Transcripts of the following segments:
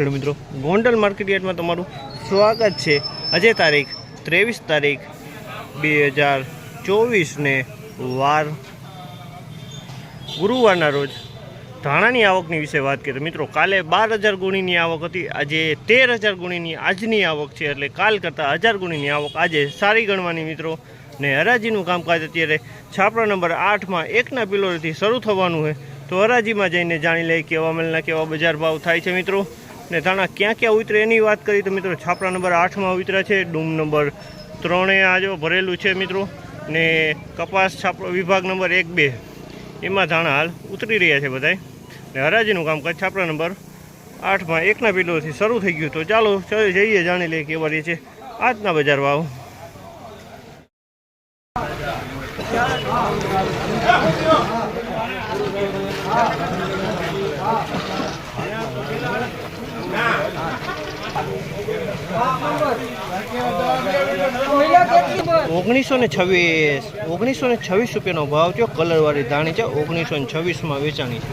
ખેડૂત મિત્રો, ગોંડલ માર્કેટયાર્ડમાં તમારું સ્વાગત છે. આજે તારીખ ત્રેવીસ તારીખ બે હજાર ચોવીસને વાર, ગુરુવારના રોજ ધાણાની આવકની વિશે વાત કરીએ મિત્રો, કાલે બાર હજાર ગુણીની આવક હતી, આજે તેર હજાર ગુણીની આજની આવક છે, એટલે કાલ કરતાં હજાર ગુણીની આવક આજે સારી ગણવાની મિત્રો. ને હરાજીનું કામકાજ અત્યારે છાપરા નંબર આઠમાં એકના પિલોરથી શરૂ થવાનું છે. તો હરાજીમાં જઈને જાણી લઈએ કેવા મલના કેવા બજાર ભાવ થાય છે મિત્રો. ને ધાણા ક્યાં ક્યાં ઉતરે એની વાત કરી તો મિત્રો છાપરા નંબર આઠમાં ઉતર્યા છે, ડૂમ નંબર ત્રણે આજો ભરેલું છે મિત્રો ને કપાસ છાપરો વિભાગ નંબર એક બે. એમાં ધાણા હાલ ઉતરી રહ્યા છે બધાય. ને હરાજીનું કામકાજ છાપરા નંબર આઠમાં એકના પીલોથી શરૂ થઈ ગયું. તો ચાલો જઈએ, જાણી લઈએ કેવા રહે છે આજના બજાર ભાવ ઓગણીસો ને છવ્વીસ ઓગણીસો ને છવ્વીસ રૂપિયાનો ભાવ છે કલરવાળી ધાણી છે ઓગણીસો ને છવ્વીસમાં વેચાણી છે.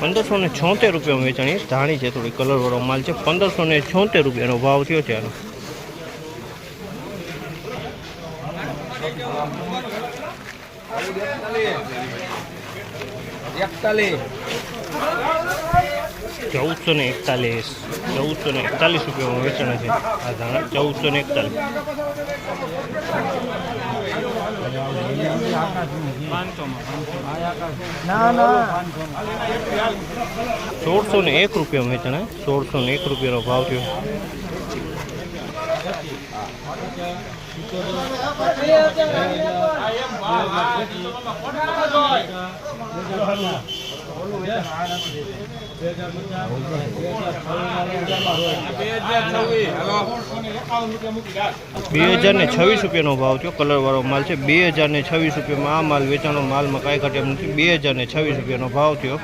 પંદરસો ને છોતેર રૂપિયામાં વેચાણી ધાણી છે, થોડી કલરવાળો માલ છે. પંદરસો ને છોતેર રૂપિયાનો ભાવ થયો છે આનો ચૌદસો ને એકતાલીસ ચૌદસો ને એકતાલીસ રૂપિયામાં વેચાણ છે આ ધાણા ચૌદસો ને એકતાલીસ ના ના સોળસો ને એક રૂપિયામાં વેચાણ સોળસો ને એક રૂપિયાનો ભાવ થયો બે હજાર ને છવ્વીસ રૂપિયાનો ભાવ થયો. કલરવાળો માલ છે. બે હજાર ને છવ્વીસ રૂપિયામાં આ માલ વેચાણો માલમાં કાંઈ ઘટે એમ નથી. બે હજાર ને છવ્વીસ રૂપિયાનો ભાવ થયો.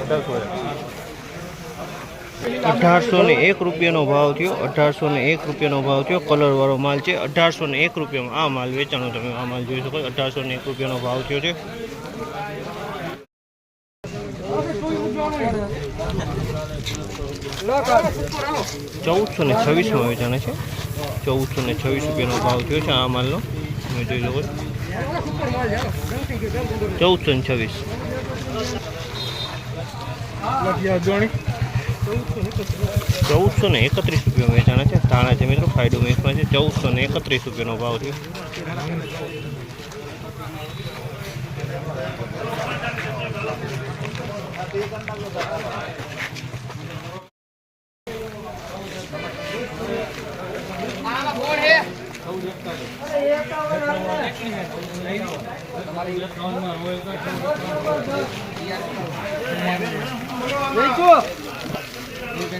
અઢારસો ને એક રૂપિયાનો ભાવ થયો, અઢારસો ને એક રૂપિયાનો ભાવ થયો કલરવાળો માલ છે, અઢારસો ને એક રૂપિયામાં આ માલ વેચાણો તમે આ માલ જોઈ શકો અઢારસો ને એક રૂપિયાનો ભાવ થયો છે. ચૌદસો ને છવ્વીસમાં વેચાણે છે, ચૌદસો ને છવ્વીસ રૂપિયાનો ભાવ થયો છે આ માલનો, તમે જોઈ શકો ચૌદસો ને છવ્વીસ. ચૌદસો ને એકત્રીસ રૂપિયા વેચાણા છે ધાણા છે મિત્રો ફાયદો મિક્સમાં છે ચૌદસો ને એકત્રીસ રૂપિયાનો ભાવ થયો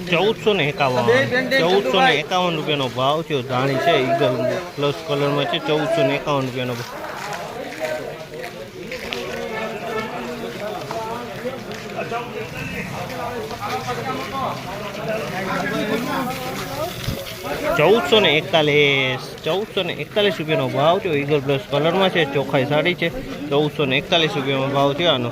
ચૌદસો ને એકાવન ચૌદસો ને એકાવન રૂપિયાનો ભાવ થયો ધાણી છે, ઈગલ પ્લસ કલરમાં છે ચૌદસો ને એકાવન રૂપિયાનો ભાવ. ચૌદસો ને એકતાલીસ ચૌદસો ને એકતાલીસ રૂપિયાનો ભાવ થયો, ઈગલ પ્લસ કલરમાં છે, ચોખાઈ સાડી છે ચૌદસો ને એકતાલીસ રૂપિયાનો ભાવ થયો આનો.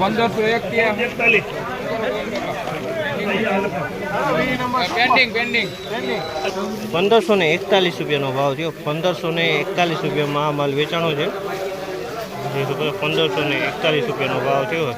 પંદરસો એક પેન્ડિંગ પેન્ડિંગ પંદરસો ને એકતાલીસ રૂપિયાનો ભાવ થયો. પંદરસો ને એકતાલીસ રૂપિયામાં આ માલ વેચાણો છે. પંદરસો ને એકતાલીસ રૂપિયાનો ભાવ થયો.